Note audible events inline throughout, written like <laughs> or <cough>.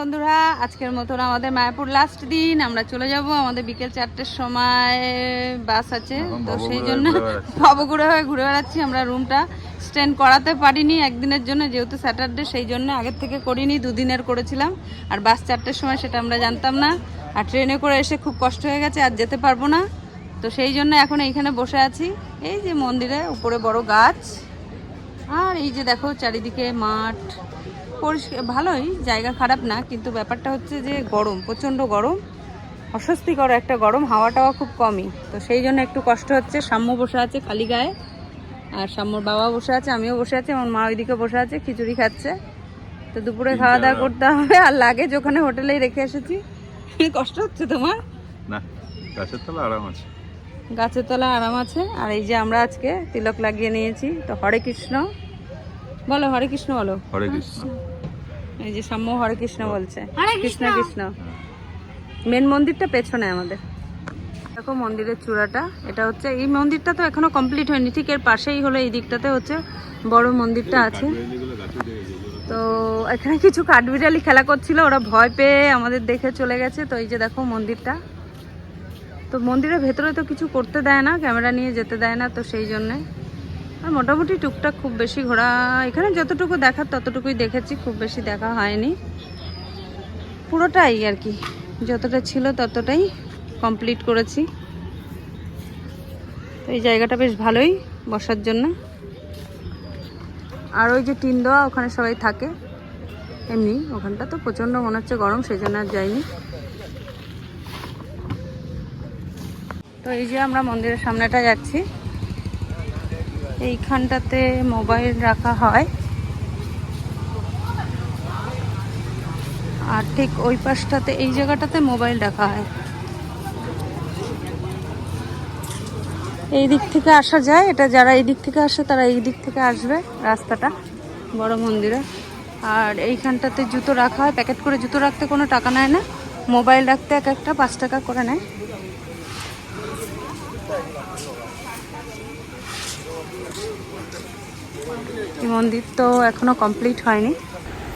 বন্ধুরা আজকের মতন আমাদের মায়াপুর লাস্ট দিন। আমরা চলে যাব আমাদের বিকেল চারটের সময়। বাস আছে তো সেই জন্য ঘুরে ভবঘুরে <laughs> হয়ে ঘুরে বেড়াচ্ছি। আমরা রুমটা স্ট্যান্ড করাতে পারিনি একদিনের জন্য যেহেতু স্যাটারডে সেই জন্য আগের থেকে করিনি দুদিনের করেছিলাম। আর বাস চারটের সময় সেটা আমরা জানতাম না। আর ট্রেনে করে এসে খুব কষ্ট হয়ে গেছে আর যেতে পারব না। তো সেই জন্য এখন এইখানে বসে আছি। এই যে মন্দিরে উপরে বড় গাছ। আর এই যে দেখো চারিদিকে মাঠ। ভালোই জায়গা খারাপ না কিন্তু ব্যাপারটা হচ্ছে যে গরম প্রচণ্ড গরম অস্বস্তিকর একটা গরম হাওয়া টাওয়া খুব কমই। তো সেই জন্য একটু কষ্ট হচ্ছে সাম্য বসে আছে খালি গায়ে আর সাম্যর বাবা বসে আছে আমিও বসে আছি আমার মা ওইদিকে বসে আছে খিচুড়ি খাচ্ছে। তো দুপুরে খাওয়া দাওয়া করতে হবে আর লাগেজ ওখানে হোটেলেই রেখে এসেছি। <laughs> কষ্ট হচ্ছে তোমার? না গাছের তলা আরাম আছে। গাছের তলা আরাম আছে আর এই যে আমরা আজকে তিলক লাগিয়ে নিয়েছি তো হরে কৃষ্ণ। বলো হরে কৃষ্ণ বলো। হরে কৃষ্ণ। এই যে সাম্য হরে কৃষ্ণ বলছে। কৃষ্ণ কৃষ্ণ। মেন মন্দিরটা পেছনে আমাদের। দেখো মন্দিরের চূড়াটা এটা হচ্ছে এই মন্দিরটা তো এখনও কমপ্লিট হয়নি ঠিক এর পাশেই হলো এই দিকটাতে হচ্ছে বড় মন্দিরটা আছে। তো এখানে কিছু কাঠবিড়ালি খেলা করছিল ওরা ভয় পেয়ে আমাদের দেখে চলে গেছে। তো এই যে দেখো মন্দিরটা। তো মন্দিরের ভেতরে তো কিছু করতে দেয় না ক্যামেরা নিয়ে যেতে দেয় না তো সেই জন্যে। আর মোটামুটি টুকটাক খুব বেশি ঘোরা এখানে যতটুকু দেখার ততটুকুই দেখেছি, খুব বেশি দেখা হয়নি। পুরোটাই আর কি, যতটা ছিল ততটাই কমপ্লিট করেছি। তো এই জায়গাটা বেশ ভালোই বসার জন্য। আর ওই যে টিন দেওয়া ওখানে সবাই থাকে। এমনি, ওখানটা তো প্রচণ্ড মনে হচ্ছে গরম সেই জন্য আর যাইনি। তো এই যে আমরা মন্দিরের সামনেটা যাচ্ছি। এইখানটাতে মোবাইল রাখা হয়। আর ঠিক ওই পাশটাতে, এই জায়গাটাতে মোবাইল রাখা হয়। এই দিক থেকে আসা যায়, এটা যারা এই দিক থেকে আসে তারা এই দিক থেকে আসবে রাস্তাটা, বড় মন্দিরে। আর এইখানটাতে জুতো রাখা হয়, প্যাকেট করে জুতো রাখতে কোনো টাকা নেয় না। মোবাইল রাখতে এক একটা পাঁচ টাকা করে নেয়। এই মন্দির তো এখনও কমপ্লিট হয়নি।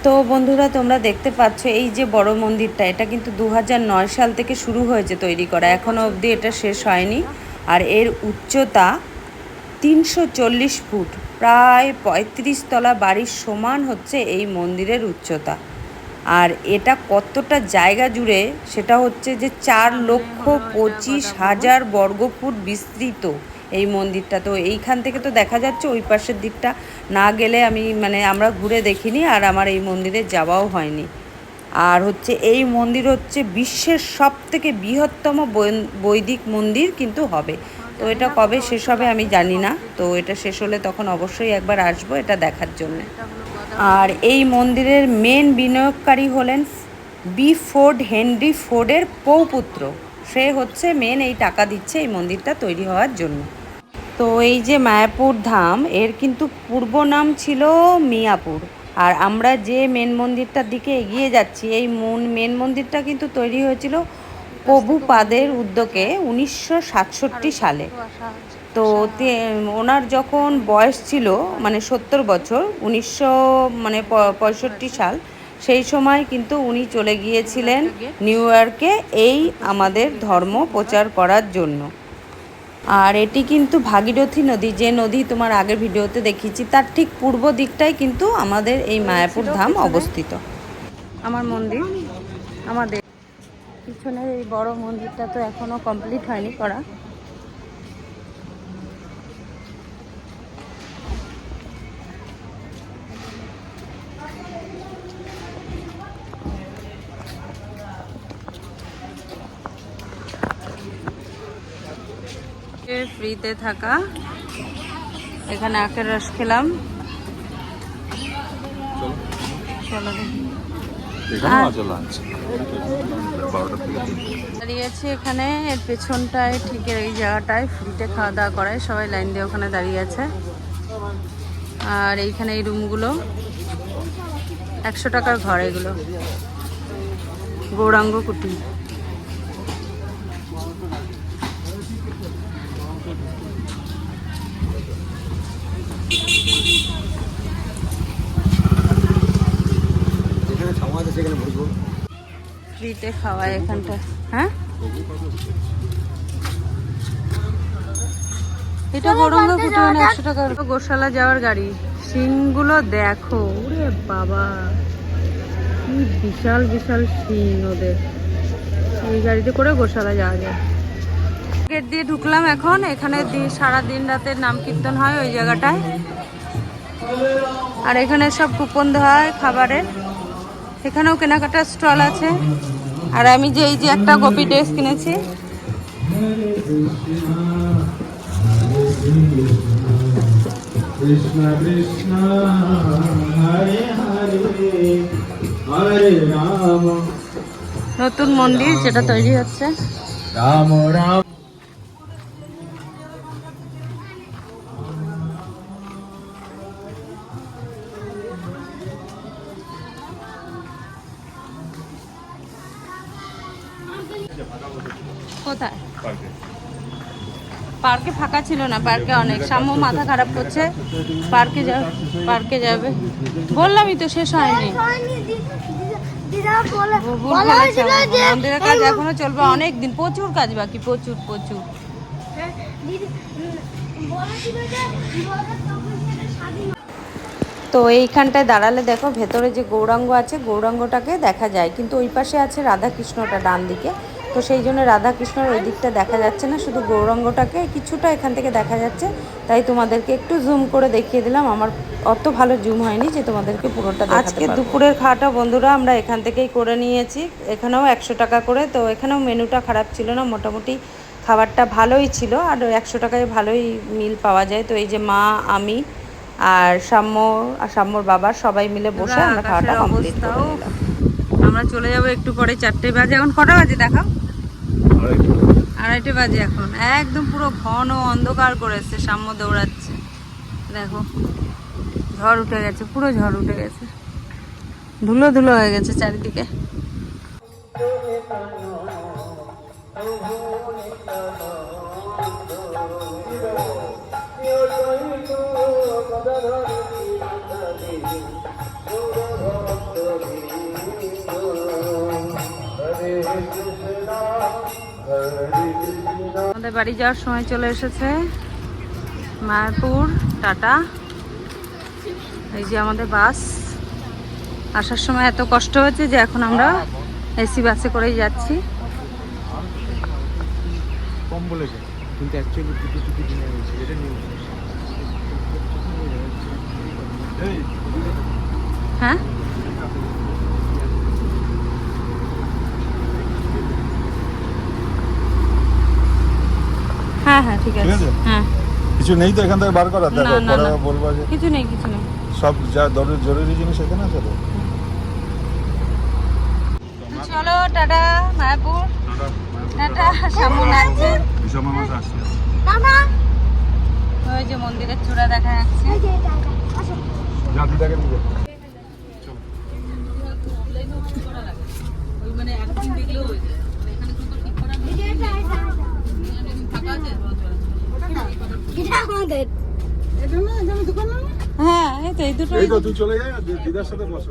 তো বন্ধুরা, তোমরা দেখতে পাচ্ছ এই যে বড় মন্দিরটা, এটা কিন্তু দু হাজার নয় সাল থেকে শুরু হয়েছে তৈরি করা। এখনও অবধি এটা শেষ হয়নি। আর এর উচ্চতা তিনশো চল্লিশ ফুট, প্রায় পঁয়ত্রিশ তলা বাড়ির সমান হচ্ছে এই মন্দিরের উচ্চতা। আর এটা কতটা জায়গা জুড়ে, সেটা হচ্ছে যে চার লক্ষ পঁচিশ হাজার বর্গফুট বিস্তৃত। এই মন্দিরটা। তো এইখান থেকে তো দেখা যাচ্ছে ওই পাশের দিকটা। না গেলে আমি মানে আমরা ঘুরে দেখিনি আর আমার এই মন্দিরে যাওয়াও হয়নি। আর হচ্ছে এই মন্দির হচ্ছে বিশ্বের সব থেকে বৃহত্তম বৈদিক মন্দির কিন্তু হবে। তো এটা কবে শেষ হবে আমি জানি না। তো এটা শেষ হলে তখন অবশ্যই একবার আসব এটা দেখার জন্য। আর এই মন্দিরের মেন বিনিয়োগকারী হলেন বি ফোর্ড হেনরি ফোর্ডের পৌপুত্র। সে হচ্ছে মেন এই টাকা দিচ্ছে এই মন্দিরটা তৈরি হওয়ার জন্য। তো এই যে মায়াপুর ধাম, এর কিন্তু পূর্ব নাম ছিল মিয়াপুর। আর আমরা যে মেন মন্দিরটার দিকে এগিয়ে যাচ্ছি, এই মন মেন মন্দিরটা কিন্তু তৈরি হয়েছিল প্রভুপাদের উদ্যোগে উনিশশো সাতষট্টি সালে। তো ওনার যখন বয়স ছিল মানে সত্তর বছর, উনিশশো মানে পঁয়ষট্টি সাল সেই সময় কিন্তু উনি চলে গিয়েছিলেন নিউ ইয়র্কে এই আমাদের ধর্ম প্রচার করার জন্য। আর এটি কিন্তু ভাগীরথী নদী, যে নদী তোমার আগের ভিডিওতে দেখিয়েছি, তার ঠিক পূর্ব দিকটাই কিন্তু আমাদের এই মায়াপুর ধাম অবস্থিত। আমার মন্দির, আমাদের পিছনের এই বড় মন্দিরটা তো এখনও কমপ্লিট হয়নি করা। ফ্রিতে থাকা। এখানে আখের রস খেলাম। চলো। দাঁড়িয়েছি এখানে। এর পেছনটায় ঠিক এই জায়গাটায় ফ্রিতে খাওয়া দাওয়া করায়। সবাই লাইন দিয়ে ওখানে দাঁড়িয়ে আছে। আর এইখানে এই রুমগুলো। একশো টাকার ঘর এগুলো। গৌরাঙ্গ কুটি যেখানে ছাওয়া আছে সেখানে বসবো ফ্রিতে খাওয়ায় এখানটা। হ্যাঁ? এটা গরঙ্গ ফুটে একশো টাকা গোশালা যাওয়ার গাড়ি। শিংগুলো দেখো। ওরে বাবা। কি বিশাল বিশাল শিং ওদের। এই গাড়িতে করে গোশালা যাওয়া যায়। গেট দিয়ে ঢুকলাম এখন। এখানে দি- সারা দিন রাতের নাম কীর্তন হয় ওই জায়গাটায়। আর এখানে সব কুপন দেওয়া হয় খাবারের। এখানেও কেনাকাটার স্টল আছে। আর আমি যে এই যে একটা কপি ড্রেস কিনেছি নতুন মন্দির যেটা তৈরি হচ্ছে। রাম রাম। কোথায়? পার্কে। ফাঁকা ছিল না পার্কে অনেক। সাম্য মাথা খারাপ করছে পার্কে যা পার্কে যাবে। বললামই তো শেষ হয়নি। মন্দিরের কাজ এখনও চলবে অনেক দিন প্রচুর কাজ বাকি প্রচুর প্রচুর। তো এইখানটায় দাঁড়ালে দেখো ভেতরে যে গৌরাঙ্গ আছে গৌরাঙ্গটাকে দেখা যায়। কিন্তু ওই পাশে আছে রাধাকৃষ্ণটা ডান দিকে তো সেই জন্য রাধাকৃষ্ণর ওই দিকটা দেখা যাচ্ছে না শুধু গৌরাঙ্গটাকে কিছুটা এখান থেকে দেখা যাচ্ছে। তাই তোমাদেরকে একটু জুম করে দেখিয়ে দিলাম আমার অত ভালো জুম হয়নি যে তোমাদেরকে পুরোটা আজকে দুপুরের খাওয়াটা বন্ধুরা আমরা এখান থেকেই করে নিয়েছি এখানেও একশো টাকা করে তো এখানেও মেনুটা খারাপ ছিল না মোটামুটি খাবারটা ভালোই ছিল আর একশো টাকায় ভালোই মিল পাওয়া যায়। তো এই যে মা আমি আর সাম্য আর সাম্যর বাবা সবাই মিলে বসে আমরা খাওয়াটা কমপ্লিট করে আমরা চলে যাব একটু পরে চারটে বাজে এখন কটা বাজে দেখাও। আড়াইটে বাজে এখন। একদম পুরো ঘন অন্ধকার করেছে, সাম্য দৌড়াচ্ছে। দেখো, ঝড় উঠে গেছে, পুরো ঝড় উঠে গেছে। ধুলো ধুলো হয়ে গেছে চারিদিকে। আমাদের বাড়ি যাওয়ার সময় চলে এসেছে মায়াপুর, টাটা। এই যে আমাদের বাস। আসার সময় এত কষ্ট হয়েছে যে এখন আমরা এসি বাসে করেই যাচ্ছি। কম বলেছে কিন্তু অ্যাকচুয়ালি দুটো হয়েছে এটা হ্যাঁ? হ্যাঁ হ্যাঁ ঠিক আছে? হ্যাঁ। কিছু নেই তো এখান থেকে বার করার না, দেখো না, পরে না। বলব যে কিছু নেই কিছু নেই। সব যা জরুরি জরুরি জিনিস এখানে আছে তো? চলো টাটা মায়াপুর। টাটা সামনে আছে। ডিসেম্বর মাসে আসছে। ওই যে মন্দিরের চূড়া দেখা যাচ্ছে। যা দিদাকে দিবে মানে একদিন দেখলেও হয়ে যায়। এখানে কোনো ঠিক করা হ্যাঁ এই তো এই দুটো এই তো তুই চলে যাই দিদার সাথে বসো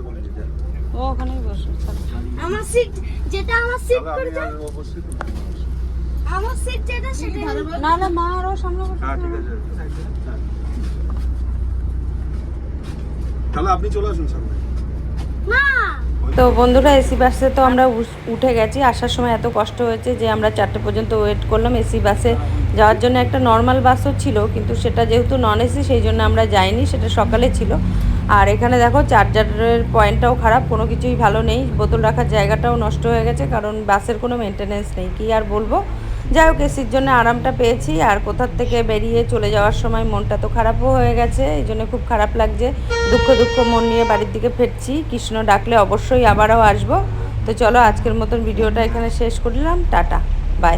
ও ওখানেই বসো আমার সিট যেটা আমার সিট আমার সিট যেটা সেটা না না মা আরও সামনে বসো। হ্যাঁ ঠিক আছে তাহলে আপনি চলে আসুন সামনে। না তো বন্ধুরা, এসি বাসে তো আমরা উঠে গেছি। আসার সময় এত কষ্ট হয়েছে যে আমরা চারটে পর্যন্ত ওয়েট করলাম এসি বাসে। যাওয়ার জন্য একটা নর্মাল বাসও ছিল, কিন্তু সেটা যেহেতু নন এসি সেই জন্য আমরা যাইনি, সেটা সকালে ছিল। আর এখানে দেখো চার্জারের পয়েন্টটাও খারাপ, কোনো কিছুই ভালো নেই। বোতল রাখার জায়গাটাও নষ্ট হয়ে গেছে, কারণ বাসের কোনো মেনটেনেন্স নেই। কি আর বলব? যাই হোক, এসির জন্য আরামটা পেয়েছি। আর কোথার থেকে বেরিয়ে চলে যাওয়ার সময় মনটা তো খারাপও হয়ে গেছে, এই জন্য খুব খারাপ লাগছে। দুঃখ দুঃখ মন নিয়ে বাড়ির দিকে ফিরছি। কৃষ্ণ ডাকলে অবশ্যই আবারও আসব। তো চলো আজকের মতন ভিডিওটা এখানে শেষ করলাম। টাটা। বাই।